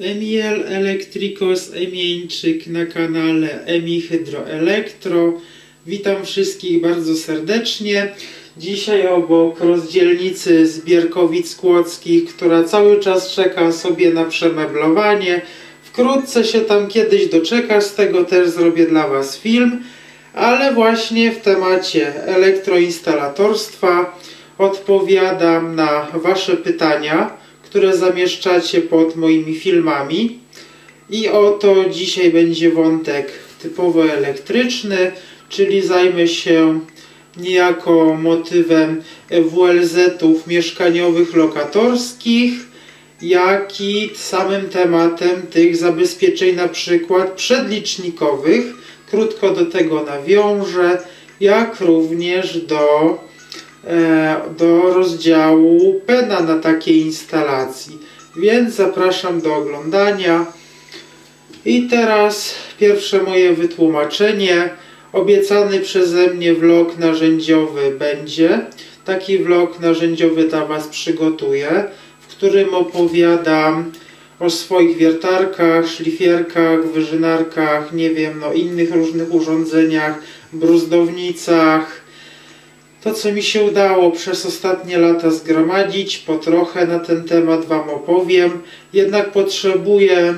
Emiel Elektrikos Emieńczyk na kanale Emi Hydro Elektro. Witam wszystkich bardzo serdecznie. Dzisiaj obok rozdzielnicy z Bierkowic Kłodzkich, która cały czas czeka sobie na przemeblowanie. Wkrótce się tam kiedyś doczeka, z tego też zrobię dla Was film. Ale właśnie w temacie elektroinstalatorstwa odpowiadam na Wasze pytania które zamieszczacie pod moimi filmami. I oto dzisiaj będzie wątek typowo elektryczny, czyli zajmę się niejako motywem WLZ-ów mieszkaniowych lokatorskich, jak i samym tematem tych zabezpieczeń na przykład przedlicznikowych. Krótko do tego nawiążę, jak również do do rozdziału PENA na takiej instalacji. Więc zapraszam do oglądania. I teraz pierwsze moje wytłumaczenie. Obiecany przeze mnie vlog narzędziowy będzie. Taki vlog narzędziowy dla Was przygotuję, w którym opowiadam o swoich wiertarkach, szlifierkach, wyżynarkach, nie wiem, no innych różnych urządzeniach, bruzdownicach, to, co mi się udało przez ostatnie lata zgromadzić, po trochę na ten temat Wam opowiem. Jednak potrzebuję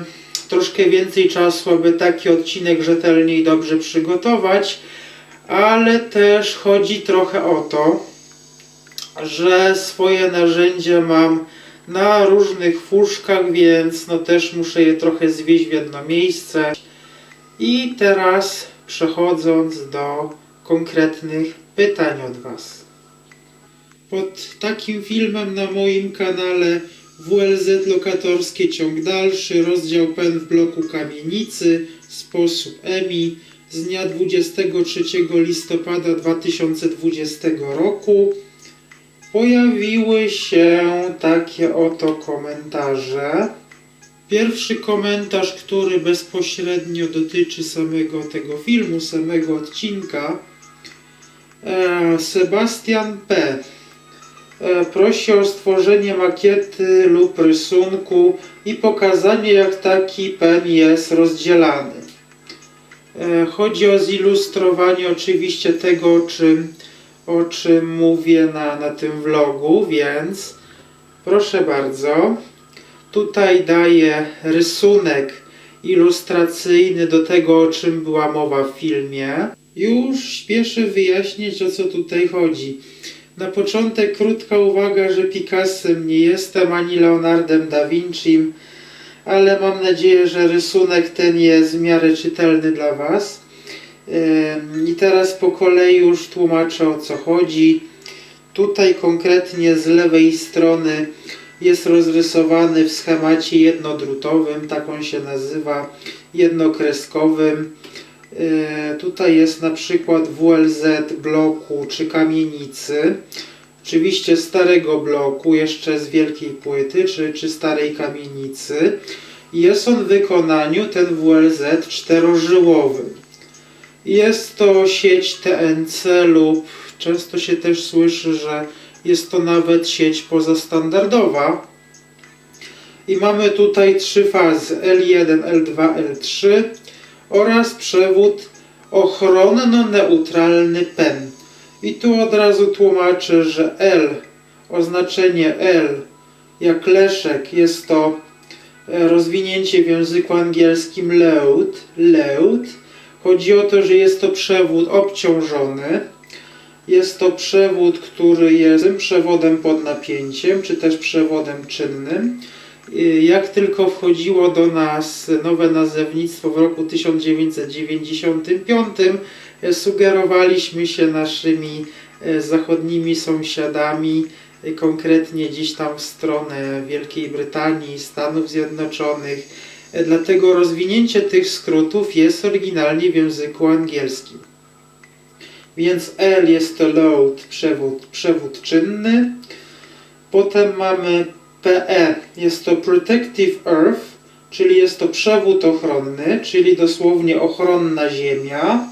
troszkę więcej czasu, aby taki odcinek rzetelnie i dobrze przygotować, ale też chodzi trochę o to, że swoje narzędzia mam na różnych fuszkach, więc no też muszę je trochę zwieść w jedno miejsce. I teraz przechodząc do konkretnych pytań od Was. Pod takim filmem na moim kanale WLZ Lokatorskie ciąg dalszy, rozdział PEN w bloku kamienicy, sposób EMI z dnia 23 listopada 2020 roku pojawiły się takie oto komentarze. Pierwszy komentarz, który bezpośrednio dotyczy samego tego filmu, samego odcinka, Sebastian P. E, prosi o stworzenie makiety lub rysunku i pokazanie jak taki pen jest rozdzielany. E, chodzi o zilustrowanie oczywiście tego, o czym, o czym mówię na, na tym vlogu, więc proszę bardzo. Tutaj daję rysunek ilustracyjny do tego, o czym była mowa w filmie. Już śpieszę wyjaśnić, o co tutaj chodzi. Na początek krótka uwaga, że Picassem nie jestem, ani Leonardem da Vincim, ale mam nadzieję, że rysunek ten jest w miarę czytelny dla Was. I teraz po kolei już tłumaczę o co chodzi. Tutaj konkretnie z lewej strony jest rozrysowany w schemacie jednodrutowym, tak on się nazywa, jednokreskowym. E, tutaj jest na przykład WLZ bloku czy kamienicy. Oczywiście starego bloku, jeszcze z wielkiej płyty, czy, czy starej kamienicy. Jest on w wykonaniu, ten WLZ, czterożyłowy. Jest to sieć TNC lub często się też słyszy, że jest to nawet sieć pozastandardowa. I mamy tutaj trzy fazy L1, L2, L3 oraz przewód ochronno-neutralny PEN. I tu od razu tłumaczę, że L, oznaczenie L, jak leszek, jest to e, rozwinięcie w języku angielskim load, load. Chodzi o to, że jest to przewód obciążony. Jest to przewód, który jest przewodem pod napięciem, czy też przewodem czynnym. Jak tylko wchodziło do nas nowe nazewnictwo w roku 1995, sugerowaliśmy się naszymi e, zachodnimi sąsiadami, konkretnie gdzieś tam w stronę Wielkiej Brytanii, Stanów Zjednoczonych. Dlatego rozwinięcie tych skrótów jest oryginalnie w języku angielskim. Więc L jest to load, przewód, przewód czynny. Potem mamy PE jest to Protective Earth, czyli jest to przewód ochronny, czyli dosłownie ochronna ziemia.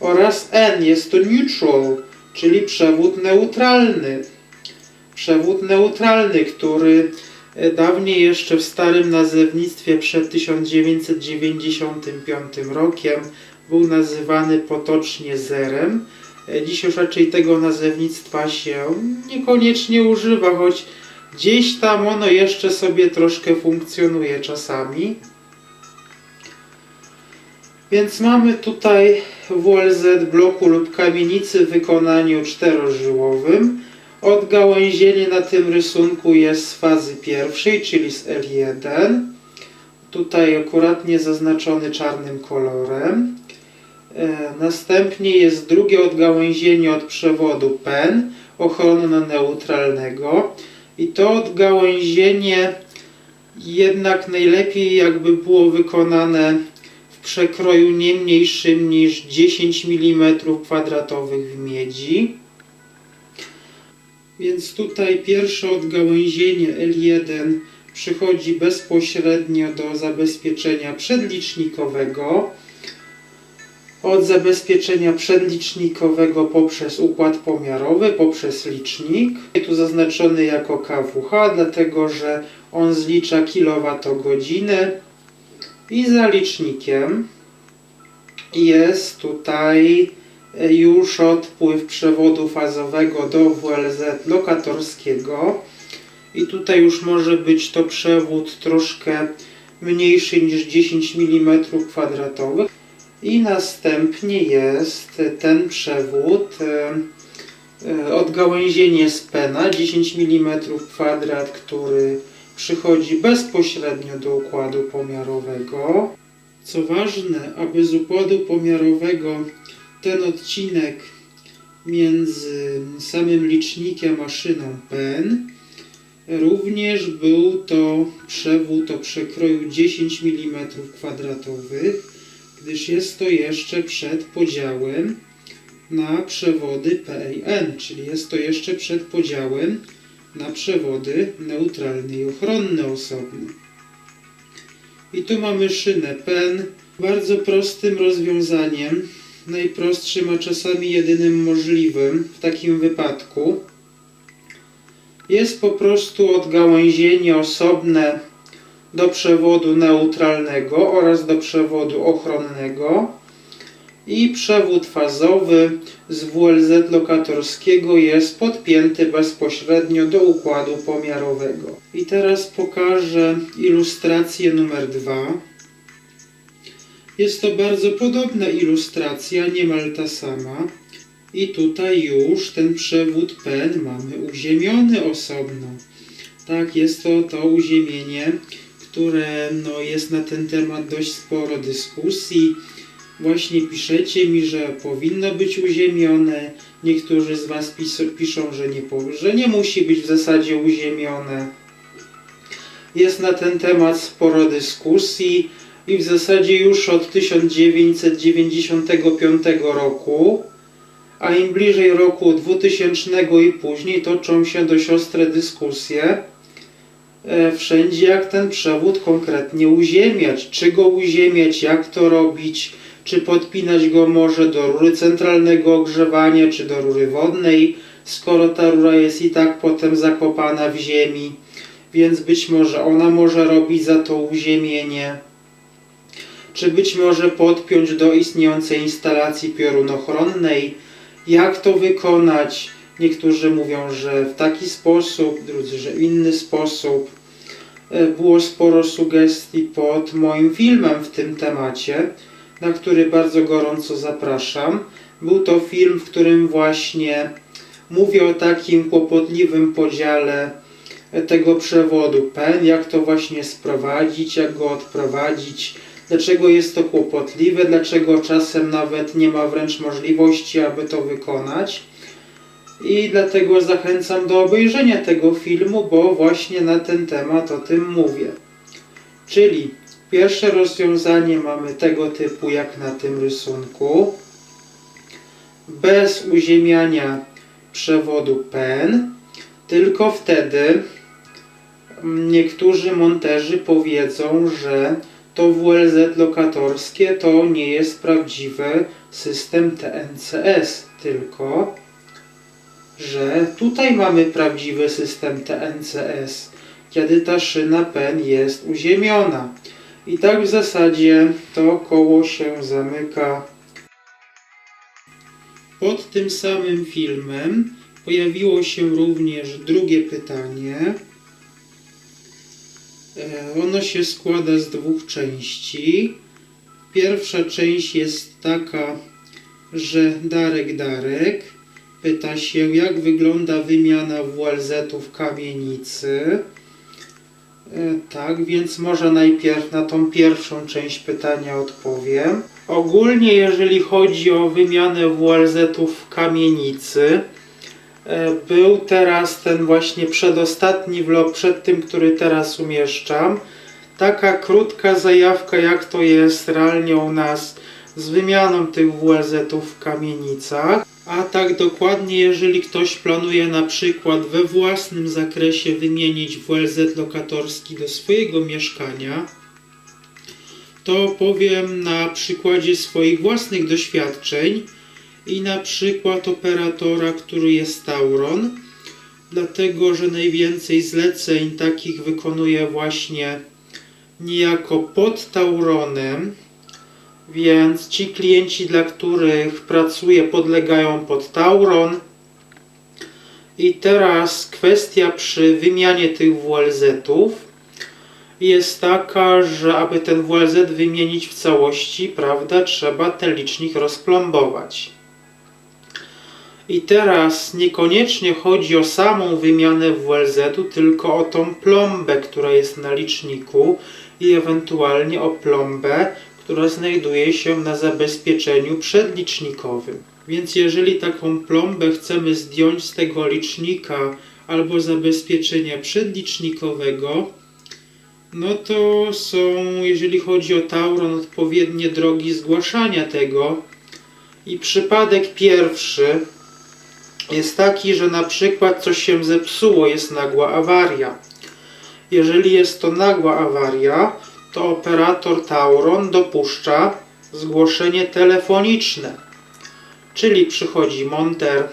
Oraz N jest to Neutral, czyli przewód neutralny. Przewód neutralny, który E, Dawniej jeszcze w starym nazewnictwie przed 1995 rokiem był nazywany potocznie zerem. E, Dziś już raczej tego nazewnictwa się niekoniecznie używa, choć gdzieś tam ono jeszcze sobie troszkę funkcjonuje czasami. Więc mamy tutaj WLZ bloku lub kamienicy w wykonaniu czterożyłowym. Odgałęzienie na tym rysunku jest z fazy pierwszej, czyli z L1. Tutaj akuratnie zaznaczony czarnym kolorem. E, Następnie jest drugie odgałęzienie od przewodu PEN ochronno-neutralnego. I to odgałęzienie jednak najlepiej jakby było wykonane w przekroju nie mniejszym niż 10 mm kwadratowych w miedzi. Więc tutaj pierwsze odgałęzienie L1 przychodzi bezpośrednio do zabezpieczenia przedlicznikowego. Od zabezpieczenia przedlicznikowego poprzez układ pomiarowy, poprzez licznik. Tu zaznaczony jako kWh, dlatego że on zlicza kilowatogodziny. I za licznikiem jest tutaj już odpływ przewodu fazowego do WLZ lokatorskiego i tutaj już może być to przewód troszkę mniejszy niż 10 mm kwadratowych i następnie jest ten przewód e, e, odgałęzienie z pena 10 mm kwadrat, który przychodzi bezpośrednio do układu pomiarowego. Co ważne, aby z układu pomiarowego ten odcinek między samym licznikiem a szyną PEN również był to przewód o przekroju 10 mm kwadratowych, gdyż jest to jeszcze przed podziałem na przewody PAN, czyli jest to jeszcze przed podziałem na przewody neutralne i ochronne osobne. I tu mamy szynę PEN. Bardzo prostym rozwiązaniem, najprostszym, a czasami jedynym możliwym w takim wypadku, jest po prostu odgałęzienie osobne do przewodu neutralnego oraz do przewodu ochronnego i przewód fazowy z WLZ lokatorskiego jest podpięty bezpośrednio do układu pomiarowego. I teraz pokażę ilustrację numer 2. Jest to bardzo podobna ilustracja, niemal ta sama. I tutaj już ten przewód PEN mamy uziemiony osobno. Tak, jest to to uziemienie, które no, jest na ten temat dość sporo dyskusji. Właśnie piszecie mi, że powinno być uziemione. Niektórzy z Was pis piszą, że nie, że nie musi być w zasadzie uziemione. Jest na ten temat sporo dyskusji i w zasadzie już od 1995 roku, a im bliżej roku 2000 i później toczą się dość ostre dyskusje wszędzie jak ten przewód konkretnie uziemiać, czy go uziemiać, jak to robić, czy podpinać go może do rury centralnego ogrzewania, czy do rury wodnej, skoro ta rura jest i tak potem zakopana w ziemi, więc być może ona może robić za to uziemienie czy być może podpiąć do istniejącej instalacji piorunochronnej. Jak to wykonać? Niektórzy mówią, że w taki sposób, drudzy, że w inny sposób. E, Było sporo sugestii pod moim filmem w tym temacie, na który bardzo gorąco zapraszam. Był to film, w którym właśnie mówię o takim kłopotliwym podziale e, tego przewodu PEN, jak to właśnie sprowadzić, jak go odprowadzić, dlaczego jest to kłopotliwe, dlaczego czasem nawet nie ma wręcz możliwości, aby to wykonać. I dlatego zachęcam do obejrzenia tego filmu, bo właśnie na ten temat o tym mówię. Czyli pierwsze rozwiązanie mamy tego typu jak na tym rysunku. Bez uziemiania przewodu PEN, tylko wtedy niektórzy monterzy powiedzą, że to WLZ lokatorskie to nie jest prawdziwy system TNCS, tylko że tutaj mamy prawdziwy system TNCS, kiedy ta szyna PEN jest uziemiona. I tak w zasadzie to koło się zamyka. Pod tym samym filmem pojawiło się również drugie pytanie. E, Ono się składa z dwóch części. Pierwsza część jest taka, że Darek Darek pyta się, jak wygląda wymiana WLZ-u w kamienicy. E, Tak, więc może najpierw na tą pierwszą część pytania odpowiem. Ogólnie, jeżeli chodzi o wymianę WLZ-ów w kamienicy, e, był teraz ten właśnie przedostatni vlog przed tym, który teraz umieszczam. Taka krótka zajawka, jak to jest realnie u nas z wymianą tych WLZ-ów w kamienicach. A tak dokładnie, jeżeli ktoś planuje na przykład we własnym zakresie wymienić WLZ lokatorski do swojego mieszkania, to powiem na przykładzie swoich własnych doświadczeń i na przykład operatora, który jest Tauron, dlatego że najwięcej zleceń takich wykonuje właśnie niejako pod Tauronem, więc ci klienci, dla których pracuję, podlegają pod Tauron. I teraz kwestia przy wymianie tych WLZ-ów jest taka, że aby ten WLZ wymienić w całości, prawda, trzeba ten licznik rozplombować. I teraz niekoniecznie chodzi o samą wymianę WLZ-u, tylko o tą plombę, która jest na liczniku i ewentualnie o plombę, która znajduje się na zabezpieczeniu przedlicznikowym. Więc jeżeli taką plombę chcemy zdjąć z tego licznika albo zabezpieczenia przedlicznikowego, no to są, jeżeli chodzi o Tauron, odpowiednie drogi zgłaszania tego. I przypadek pierwszy jest taki, że na przykład coś się zepsuło, jest nagła awaria. Jeżeli jest to nagła awaria, to operator Tauron dopuszcza zgłoszenie telefoniczne. Czyli przychodzi monter,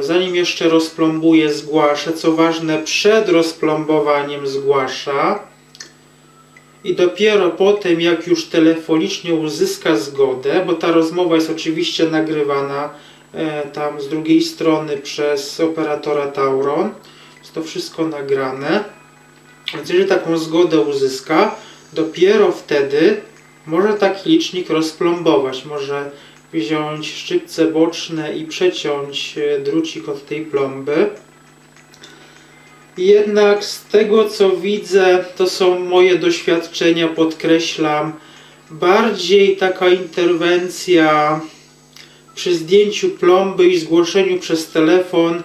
zanim jeszcze rozplombuje, zgłasza. Co ważne, przed rozplombowaniem zgłasza. I dopiero potem, jak już telefonicznie uzyska zgodę, bo ta rozmowa jest oczywiście nagrywana e, tam z drugiej strony przez operatora Tauron, jest to wszystko nagrane. Więc jeżeli taką zgodę uzyska, dopiero wtedy może taki licznik rozplombować. Może wziąć szczypce boczne i przeciąć e, drucik od tej plomby. Jednak z tego co widzę, to są moje doświadczenia, podkreślam, bardziej taka interwencja przy zdjęciu plomby i zgłoszeniu przez telefon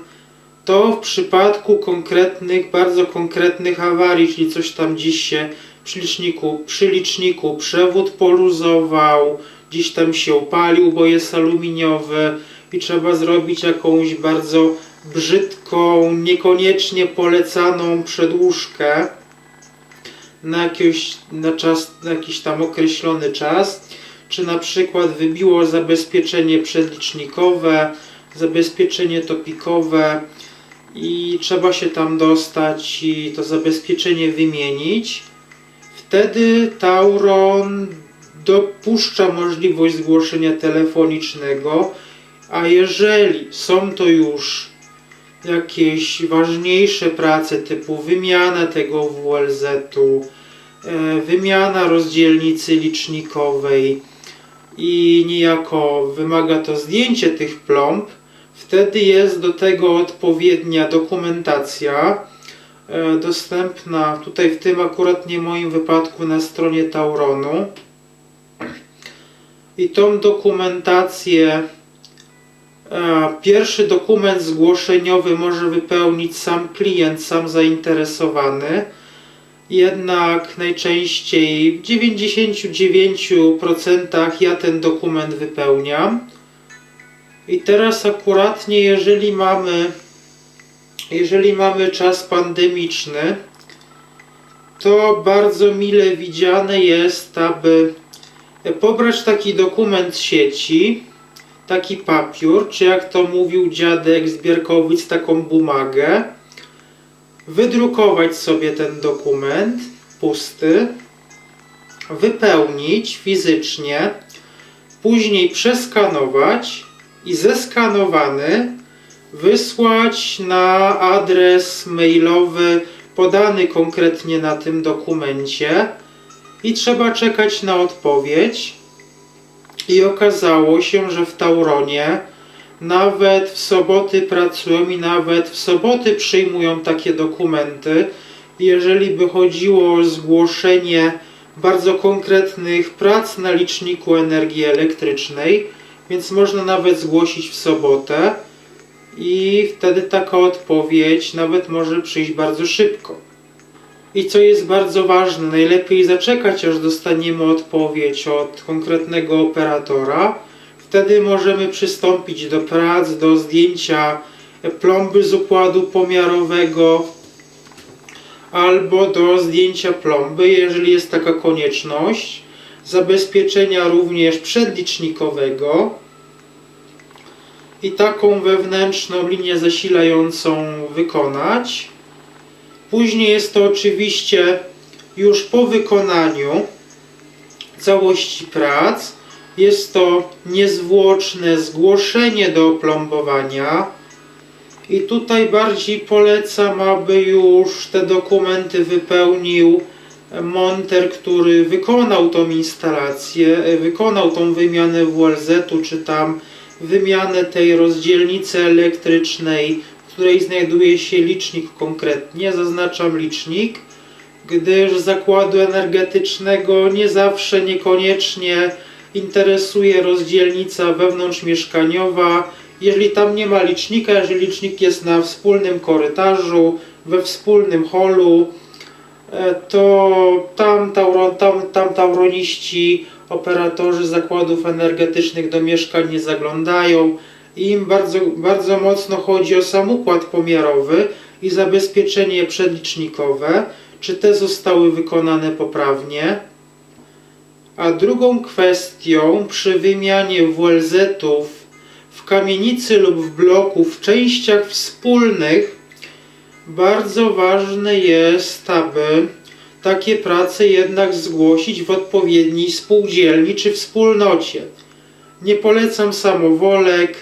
to w przypadku konkretnych, bardzo konkretnych awarii, czyli coś tam dziś się przy liczniku, przy liczniku przewód poluzował, gdzieś tam się opalił, bo jest aluminiowy i trzeba zrobić jakąś bardzo brzydką, niekoniecznie polecaną przedłużkę na, jakiegoś, na, czas, na jakiś tam określony czas, czy na przykład wybiło zabezpieczenie przedlicznikowe, zabezpieczenie topikowe, i trzeba się tam dostać i to zabezpieczenie wymienić. Wtedy Tauron dopuszcza możliwość zgłoszenia telefonicznego, a jeżeli są to już jakieś ważniejsze prace typu wymiana tego WLZ-u, e, wymiana rozdzielnicy licznikowej i niejako wymaga to zdjęcie tych plomb, Wtedy jest do tego odpowiednia dokumentacja e, dostępna tutaj w tym akurat nie moim wypadku na stronie Tauronu. I tą dokumentację e, pierwszy dokument zgłoszeniowy może wypełnić sam klient, sam zainteresowany. Jednak najczęściej w 99% ja ten dokument wypełniam. I teraz akuratnie, jeżeli mamy, jeżeli mamy czas pandemiczny, to bardzo mile widziane jest, aby pobrać taki dokument sieci, taki papier, czy jak to mówił dziadek z Bierkowic, taką bumagę wydrukować sobie ten dokument pusty, wypełnić fizycznie, później przeskanować i zeskanowany wysłać na adres mailowy podany konkretnie na tym dokumencie i trzeba czekać na odpowiedź. I okazało się, że w Tauronie nawet w soboty pracują i nawet w soboty przyjmują takie dokumenty. Jeżeli by chodziło o zgłoszenie bardzo konkretnych prac na liczniku energii elektrycznej, więc można nawet zgłosić w sobotę i wtedy taka odpowiedź nawet może przyjść bardzo szybko. I co jest bardzo ważne, najlepiej zaczekać, aż dostaniemy odpowiedź od konkretnego operatora. Wtedy możemy przystąpić do prac, do zdjęcia plomby z układu pomiarowego albo do zdjęcia plomby, jeżeli jest taka konieczność. Zabezpieczenia również przedlicznikowego i taką wewnętrzną linię zasilającą wykonać. Później jest to oczywiście już po wykonaniu całości prac. Jest to niezwłoczne zgłoszenie do oplombowania. I tutaj bardziej polecam, aby już te dokumenty wypełnił monter, który wykonał tą instalację, wykonał tą wymianę WLZ-u, czy tam wymianę tej rozdzielnicy elektrycznej, w której znajduje się licznik konkretnie, zaznaczam licznik, gdyż zakładu energetycznego nie zawsze, niekoniecznie interesuje rozdzielnica wewnątrzmieszkaniowa. Jeżeli tam nie ma licznika, jeżeli licznik jest na wspólnym korytarzu, we wspólnym holu, e, to tam, tauro, tam, tam tauroniści operatorzy zakładów energetycznych do mieszkań nie zaglądają. Im bardzo, bardzo mocno chodzi o sam układ pomiarowy i zabezpieczenie przedlicznikowe, czy te zostały wykonane poprawnie. A drugą kwestią przy wymianie WLZ-ów w kamienicy lub w bloku w częściach wspólnych bardzo ważne jest, aby takie prace jednak zgłosić w odpowiedniej spółdzielni czy wspólnocie. Nie polecam samowolek.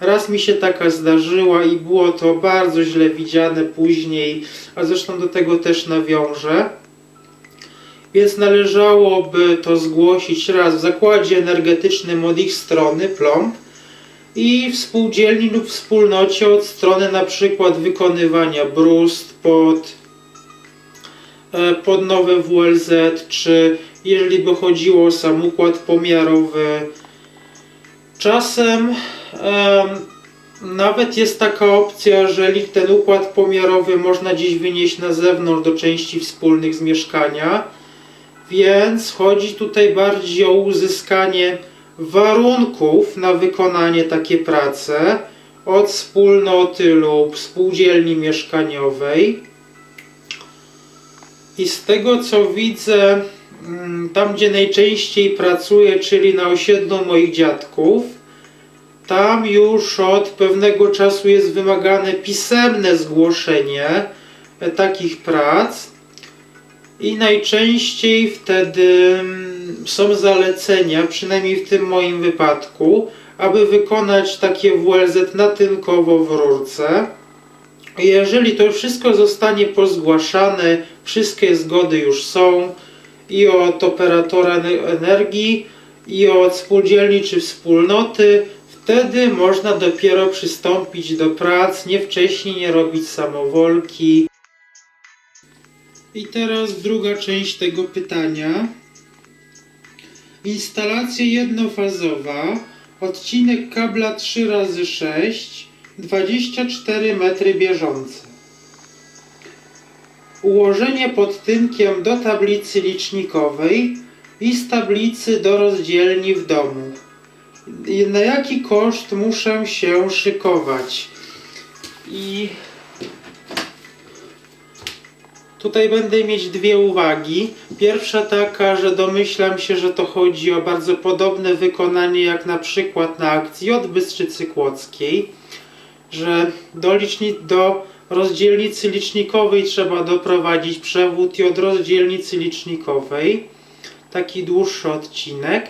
Raz mi się taka zdarzyła i było to bardzo źle widziane później, a zresztą do tego też nawiążę. Więc należałoby to zgłosić raz w zakładzie energetycznym od ich strony, plomb, i w spółdzielni lub wspólnocie od strony na przykład wykonywania brust pod E, pod nowe WLZ, czy jeżeli by chodziło o sam układ pomiarowy. Czasem em, nawet jest taka opcja, że ten układ pomiarowy można gdzieś wynieść na zewnątrz do części wspólnych z mieszkania, więc chodzi tutaj bardziej o uzyskanie warunków na wykonanie takiej prace od wspólnoty lub spółdzielni mieszkaniowej. I z tego co widzę, mm, tam gdzie najczęściej pracuję, czyli na osiedlu moich dziadków, tam już od pewnego czasu jest wymagane pisemne zgłoszenie e, takich prac i najczęściej wtedy mm, są zalecenia, przynajmniej w tym moim wypadku, aby wykonać takie WLZ natynkowo w rurce. Jeżeli to wszystko zostanie pozgłaszane, wszystkie zgody już są i od operatora energii, i od spółdzielni czy wspólnoty, wtedy można dopiero przystąpić do prac, nie wcześniej nie robić samowolki. I teraz druga część tego pytania. Instalacja jednofazowa, odcinek kabla 3x6, 24 metry bieżące. Ułożenie pod tynkiem do tablicy licznikowej i z tablicy do rozdzielni w domu. Na jaki koszt muszę się szykować? I tutaj będę mieć dwie uwagi. Pierwsza taka, że domyślam się, że to chodzi o bardzo podobne wykonanie jak na przykład na akcji od Bystrzycy Kłodzkiej, że do, liczni, do rozdzielnicy licznikowej trzeba doprowadzić przewód i od rozdzielnicy licznikowej. Taki dłuższy odcinek.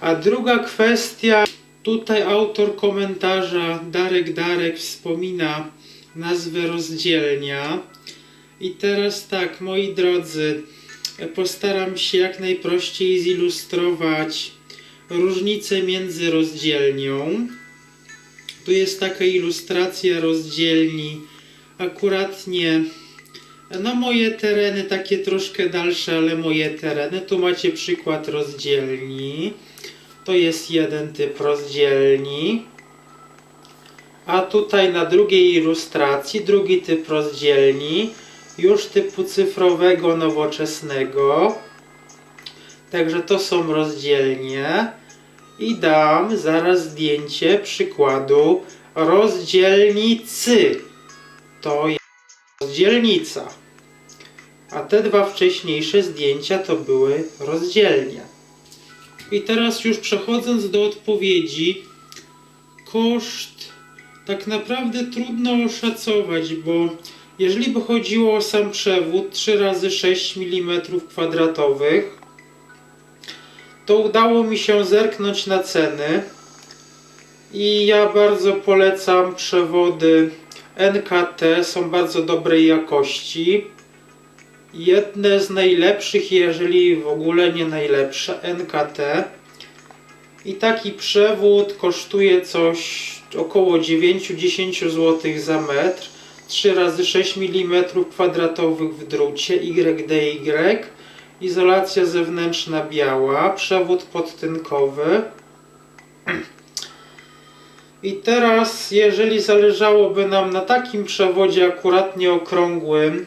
A druga kwestia, tutaj autor komentarza Darek Darek wspomina nazwę rozdzielnia. I teraz tak, moi drodzy, postaram się jak najprościej zilustrować różnicę między rozdzielnią. Tu jest taka ilustracja rozdzielni. Akuratnie no moje tereny takie troszkę dalsze, ale moje tereny. Tu macie przykład rozdzielni. To jest jeden typ rozdzielni. A tutaj na drugiej ilustracji drugi typ rozdzielni, już typu cyfrowego, nowoczesnego. Także to są rozdzielnie. I dam zaraz zdjęcie przykładu rozdzielnicy. To jest rozdzielnica. A te dwa wcześniejsze zdjęcia to były rozdzielnie. I teraz już przechodząc do odpowiedzi, koszt tak naprawdę trudno oszacować, bo jeżeli by chodziło o sam przewód 3 razy 6 mm kwadratowych, to udało mi się zerknąć na ceny i ja bardzo polecam przewody NKT, są bardzo dobrej jakości. Jedne z najlepszych, jeżeli w ogóle nie najlepsze, NKT. I taki przewód kosztuje coś około 9-10 zł za metr. 3 razy 6 mm kwadratowych w drucie YDY. Izolacja zewnętrzna biała, przewód podtynkowy. I teraz, jeżeli zależałoby nam na takim przewodzie akuratnie okrągłym,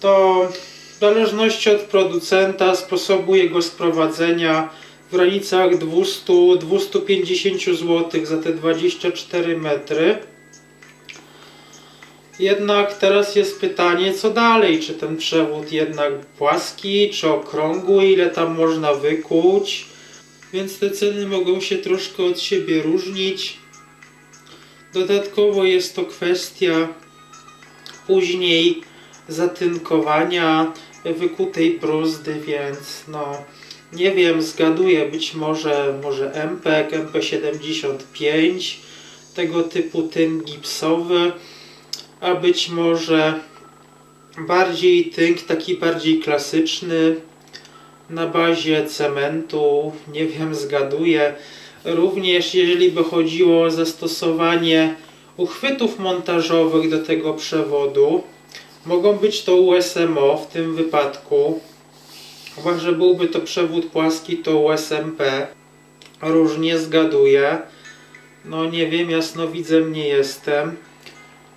to w zależności od producenta, sposobu jego sprowadzenia w granicach 200-250 zł za te 24 metry. Jednak teraz jest pytanie, co dalej? Czy ten przewód jednak płaski, czy okrągły, ile tam można wykuć? Więc te ceny mogą się troszkę od siebie różnić. Dodatkowo jest to kwestia później zatynkowania wykutej bruzdy, więc no nie wiem, zgaduję, być może może MPEG, MP75, tego typu tynk gipsowy, a być może bardziej tynk taki bardziej klasyczny na bazie cementu, nie wiem, zgaduję. Również jeżeli by chodziło o zastosowanie uchwytów montażowych do tego przewodu, mogą być to USMO w tym wypadku. Chyba, że byłby to przewód płaski, to USMP. Różnie zgaduję. No nie wiem, jasnowidzem nie jestem.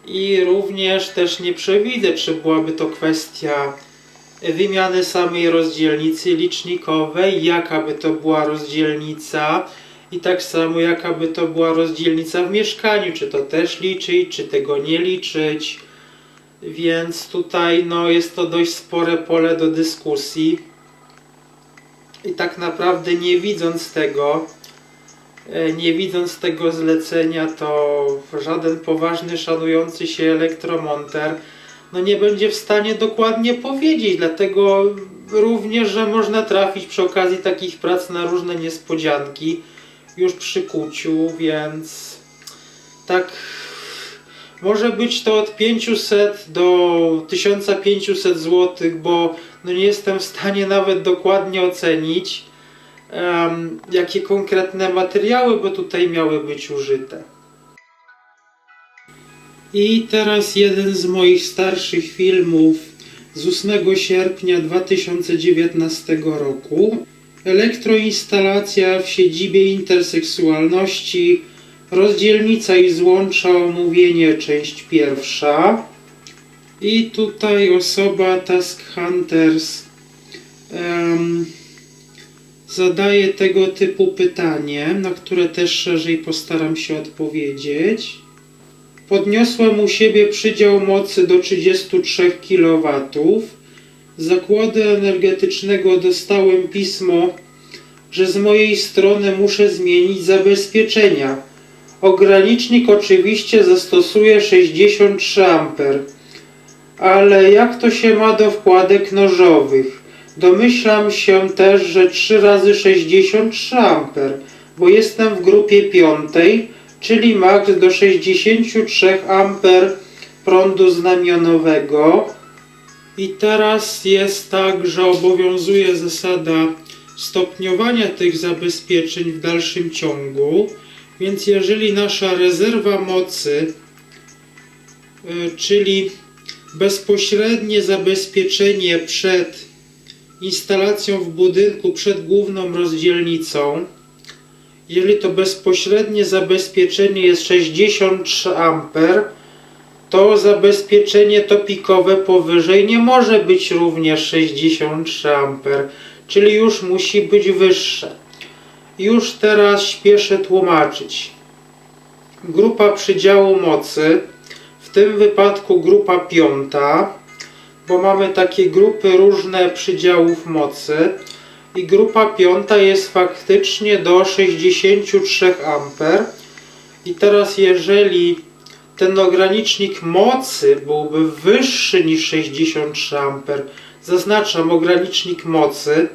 I również też nie przewidzę, czy byłaby to kwestia wymiany samej rozdzielnicy licznikowej, jaka by to była rozdzielnica i tak samo jaka by to była rozdzielnica w mieszkaniu, czy to też liczyć, czy tego nie liczyć. Więc tutaj no, jest to dość spore pole do dyskusji. I tak naprawdę nie widząc tego, nie widząc tego zlecenia, to żaden poważny, szanujący się elektromonter no nie będzie w stanie dokładnie powiedzieć, dlatego również, że można trafić przy okazji takich prac na różne niespodzianki już przy kuciu, więc tak może być to od 500 do 1500 zł, bo no nie jestem w stanie nawet dokładnie ocenić, em, jakie konkretne materiały by tutaj miały być użyte. I teraz jeden z moich starszych filmów z 8 sierpnia 2019 roku. Elektroinstalacja w siedzibie interseksualności, rozdzielnica i złącza, omówienie, część pierwsza. I tutaj osoba Task Hunters em, zadaje tego typu pytanie, na które też szerzej postaram się odpowiedzieć. Podniosłem u siebie przydział mocy do 33 kW. Z zakładu energetycznego dostałem pismo, że z mojej strony muszę zmienić zabezpieczenia. Ogranicznik oczywiście zastosuje 63 A. Ale jak to się ma do wkładek nożowych? Domyślam się też, że 3 razy 63 A, bo jestem w grupie piątej, czyli maks do 63 A prądu znamionowego. I teraz jest tak, że obowiązuje zasada stopniowania tych zabezpieczeń w dalszym ciągu. Więc jeżeli nasza rezerwa mocy, y, czyli bezpośrednie zabezpieczenie przed instalacją w budynku, przed główną rozdzielnicą, jeżeli to bezpośrednie zabezpieczenie jest 63 A, to zabezpieczenie topikowe powyżej nie może być również 63 A, czyli już musi być wyższe. Już teraz śpieszę tłumaczyć. Grupa przydziału mocy, w tym wypadku grupa piąta, bo mamy takie grupy różne przydziałów mocy i grupa piąta jest faktycznie do 63 A. I teraz jeżeli ten ogranicznik mocy byłby wyższy niż 63 A, zaznaczam ogranicznik mocy,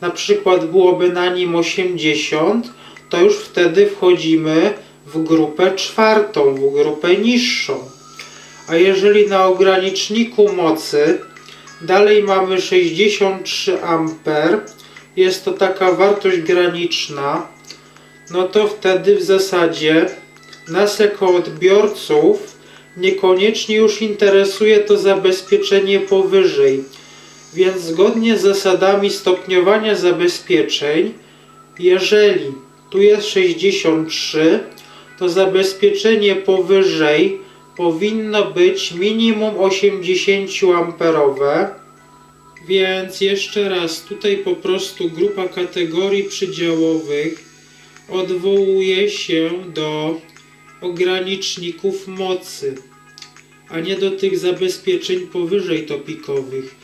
na przykład byłoby na nim 80, to już wtedy wchodzimy w grupę czwartą, w grupę niższą. A jeżeli na ograniczniku mocy dalej mamy 63 A, jest to taka wartość graniczna, no to wtedy w zasadzie nas jako odbiorców niekoniecznie już interesuje to zabezpieczenie powyżej. Więc zgodnie z zasadami stopniowania zabezpieczeń, jeżeli tu jest 63, to zabezpieczenie powyżej powinno być minimum 80 amperowe. Więc jeszcze raz, tutaj po prostu grupa kategorii przydziałowych odwołuje się do ograniczników mocy, a nie do tych zabezpieczeń powyżej topikowych.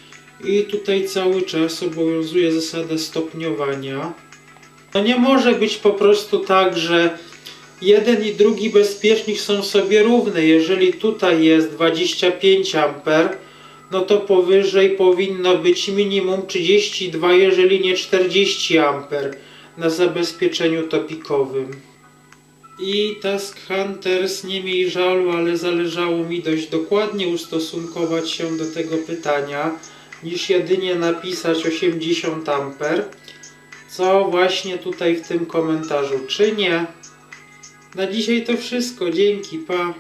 I tutaj cały czas obowiązuje zasada stopniowania. No nie może być po prostu tak, że jeden i drugi bezpiecznik są sobie równe. Jeżeli tutaj jest 25 A, no to powyżej powinno być minimum 32, jeżeli nie 40 A na zabezpieczeniu topikowym. I Task Hunters nie miej żalu, ale zależało mi dość dokładnie ustosunkować się do tego pytania, niż jedynie napisać 80 A, co właśnie tutaj w tym komentarzu czynię. Na dzisiaj to wszystko, dzięki, pa.